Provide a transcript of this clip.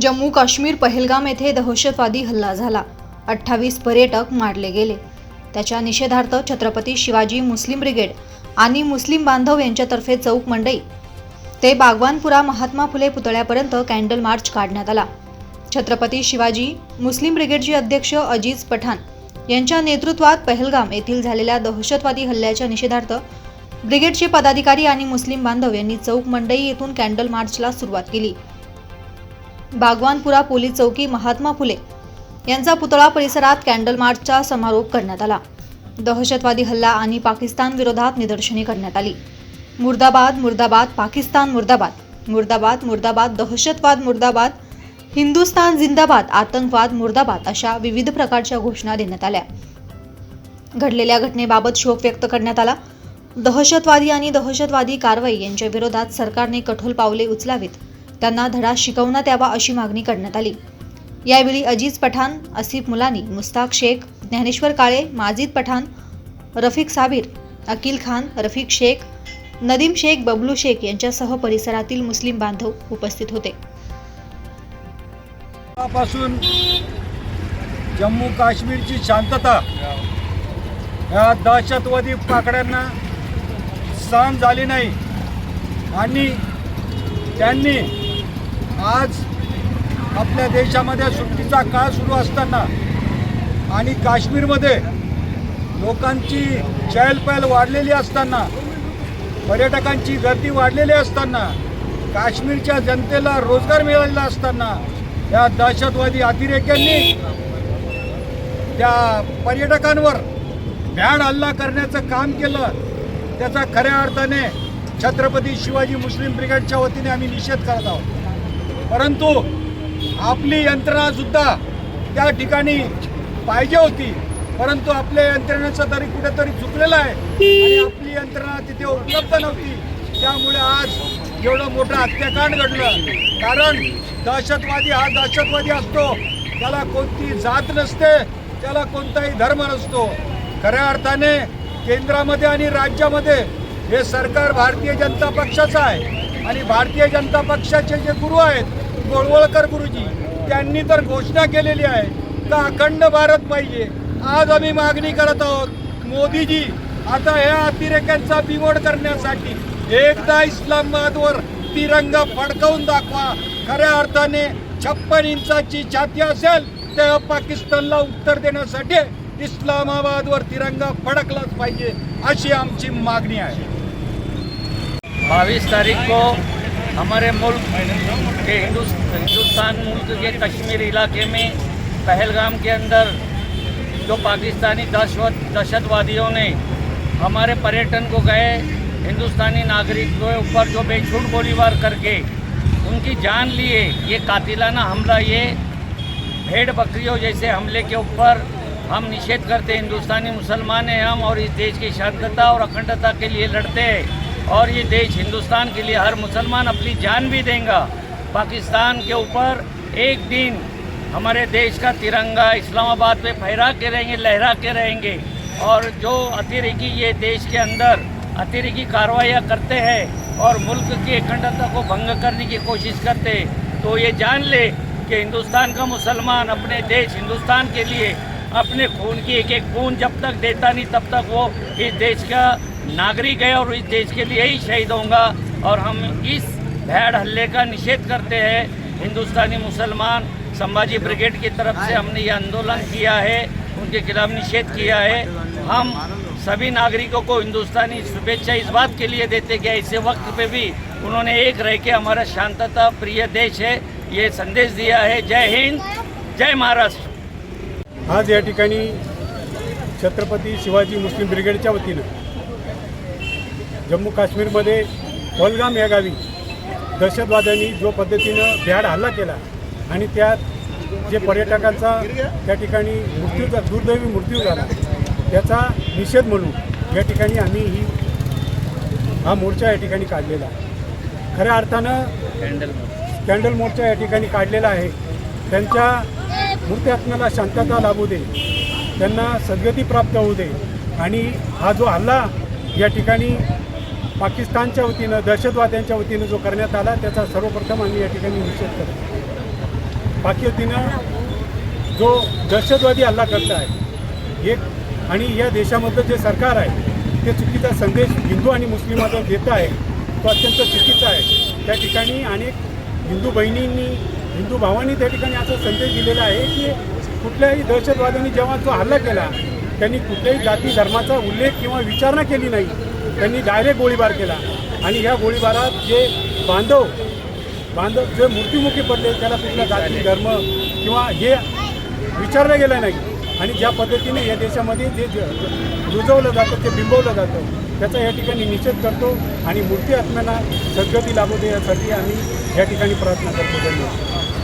जम्मू काश्मीर पहलगाम येथे दहशतवादी हल्ला झाला. अठ्ठावीस पर्यटक मारले गेले. त्याच्या निषेधार्थ छत्रपती शिवाजी मुस्लिम ब्रिगेड आणि मुस्लिम बांधव यांच्यातर्फे चौक मंडई ते बागवानपुरा महात्मा फुले पुतळ्यापर्यंत कॅन्डल मार्च काढण्यात आला. छत्रपती शिवाजी मुस्लिम ब्रिगेडचे अध्यक्ष अजीज पठाण यांच्या नेतृत्वात पहलगाम येथील झालेल्या दहशतवादी हल्ल्याच्या निषेधार्थ ब्रिगेडचे पदाधिकारी आणि मुस्लिम बांधव यांनी चौक मंडई येथून कॅन्डल मार्चला सुरुवात केली. बागवानपुरा पोलीस चौकी महात्मा फुले यांचा पुतळा परिसरात कॅन्डल मार्चचा समारोप करण्यात आला. दहशतवादी हल्ला आणि पाकिस्तान विरोधात निदर्शने करण्यात आली. मुर्दाबाद मुर्दाबाद पाकिस्तान मुर्दाबाद मुर्दाबाद मुर्दाबाद दहशतवाद मुर्दाबाद हिंदुस्तान जिंदाबाद आतंकवाद मुर्दाबाद अशा विविध प्रकारच्या घोषणा देण्यात आल्या. घडलेल्या घटनेबाबत शोक व्यक्त करण्यात आला. दहशतवादी आणि दहशतवादी कारवाई यांच्या विरोधात सरकारने कठोर पावले उचलावीत. त्यांना धडा शिकवण्यात यावा अशी मागणी करण्यात आली. यावेळी अजीज पठाण असिफ मुलानी मुस्ताक शेख ज्ञानेश्वर काळे माजिद पठाण रफिक साबीर अकिल खान रफिक शेख नदीम शेख बबलू शेख यांच्यासह परिसरातील मुस्लिम बांधव उपस्थित होते. पासून जम्मू काश्मीरची शांतता या दहशतवादी पाकड्यांना सहन झाली नाही. आणि त्यांनी आज आपल्या देशामध्ये सुट्टीचा काळ सुरू असताना आणि काश्मीरमध्ये लोकांची चहलपहल वाढलेली असताना पर्यटकांची गर्दी वाढलेली असताना काश्मीरच्या जनतेला रोजगार मिळालेला असताना या दहशतवादी अतिरेक्यांनी त्या पर्यटकांवर भ्याड हल्ला करण्याचं काम केलं. त्याचा खऱ्या अर्थाने छत्रपती शिवाजी मुस्लिम ब्रिगेडच्या वतीने आम्ही निषेध करत आहोत. परंतु आपली यंत्रणा सुद्धा त्या ठिकाणी पाहिजे होती. परंतु आपल्या यंत्रणेचं तरी कुठेतरी चुकलेला आहे. आणि आपली यंत्रणा तिथे उपलब्ध नव्हती. त्यामुळे आज एवढं मोठं हत्याकांड घडलं. कारण दहशतवादी हा दहशतवादी असतो. त्याला कोणती जात नसते. त्याला कोणताही धर्म नसतो. खऱ्या अर्थाने केंद्रामध्ये आणि राज्यामध्ये हे सरकार भारतीय जनता पक्षाचं आहे. आणि भारतीय जनता पक्षाचे जे गुरु आहेत गोळवळकर गुरुजी त्यांनी तर घोषणा केलेली आहे का अखंड भारत पाहिजे. आज आम्ही मागणी करत आहोत मोदीजी आता ह्या अतिरेक्यांचा बिमोड करण्यासाठी एकदा इस्लामाबादवर तिरंगा फडकवून दाखवा. खऱ्या अर्थाने छप्पन इंचाची छाती असेल तर पाकिस्तानला उत्तर देण्यासाठी इस्लामाबादवर तिरंगा फडकलाच पाहिजे अशी आमची मागणी आहे. बावीस तारीख को हमारे मुल्क के हिंदुस- हिंदुस्तान मुल्क के कश्मीर इलाके में पहलगाम के अंदर जो पाकिस्तानी दहशत, दहशतवादियों ने हमारे पर्यटन को गए, हिंदुस्तानी नागरिक के ऊपर जो बेछूट गोलीबार करके उनकी जान लिए, ये कातिलाना हमला, ये भेड़ बकरियों जैसे हमले के ऊपर हम निषेध करते हिंदुस्तानी मुसलमान हैं हम और इस देश की शांतता और अखंडता के लिए लड़ते हैं। और ये देश हिंदुस्तान के लिए हर मुसलमान अपनी जान भी देगा। पाकिस्तान के ऊपर एक दिन हमारे देश का तिरंगा इस्लामाबाद पे फहरा के रहेंगे, लहरा के रहेंगे। और जो अतिरेकी ये देश के अंदर अतिरेकी कार्रवाइयाँ करते हैं और मुल्क की अखंडता को भंग करने की कोशिश करते तो ये जान ले कि हिंदुस्तान का मुसलमान अपने देश हिंदुस्तान के लिए अपने खून की एक एक बूंद जब तक देता नहीं, तब तक वो इस देश का नागरिक है और इस देश के लिए ही शहीद होगा और हम इस भैड़ हल्ले का निषेध करते हैं। हिंदुस्तानी मुसलमान संभाजी ब्रिगेड की तरफ़ से हमने ये आंदोलन किया है, उनके खिलाफ निषेध किया है। हम सभी नागरिकों को हिंदुस्तानी शुभेच्छा इस बात के लिए देते कि ऐसे वक्त पे भी उन्होंने एक रह के हमारा शांतता, प्रिय देश है, ये संदेश दिया है। जय हिंद, जय महाराष्ट्र। आज या ठिकाणी छत्रपती शिवाजी मुस्लिम ब्रिगेडच्या वतीनं जम्मू काश्मीरमध्ये कोलगाम या गावी दहशतवाद्यांनी जो पद्धतीनं भ्याड हल्ला केला आणि त्यात जे पर्यटकांचा त्या ठिकाणी मृत्यू झा- दुर्दैवी मृत्यू झाला त्याचा निषेध म्हणून या ठिकाणी आम्ही ही हा मोर्चा या ठिकाणी काढलेला खऱ्या अर्थानं कॅन्डल कॅन्डल मोर्चा या ठिकाणी काढलेला आहे. त्यांच्या मृत्यात्म्याला शांतता लाभू दे त्यांना सद्गती प्राप्त होऊ दे आणि हा जो हल्ला या ठिकाणी पाकिस्तानच्या वतीनं दहशतवाद्यांच्या वतीनं जो करण्यात आला त्याचा सर्वप्रथम आम्ही या ठिकाणी निषेध करतो. पाकिस्तानं जो दहशतवादी हल्ला करत आहे एक आणि या देशामधलं जे सरकार आहे ते चुकीचा संदेश हिंदू आणि मुस्लिमांना देत आहे तो अत्यंत चुकीचा आहे. त्या ठिकाणी अनेक हिंदू बहिणींनी हिंदू भावांनी त्या ठिकाणी असा संदेश दिलेला आहे की कुठल्याही दहशतवाद्यांनी जेव्हा जो हल्ला केला त्यांनी कुठल्याही जाती धर्माचा उल्लेख किंवा विचारणा केली नाही. त्यांनी डायरेक्ट गोळीबार केला. आणि ह्या गोळीबारात जे बांधव बांधव जे मृत्युमुखी पडले त्याला कुठला जाती धर्म किंवा हे विचारलं गेलं नाही. आणि ज्या पद्धतीने या देशामध्ये जे ज- रुजवलं जातं ते बिंबवलं जातं त्याचा या ठिकाणी निषेध करतो. आणि मूर्ती आत्म्यांना सद्गती लाभू दे यासाठी आम्ही या ठिकाणी प्रार्थना करतो. धन्यवाद.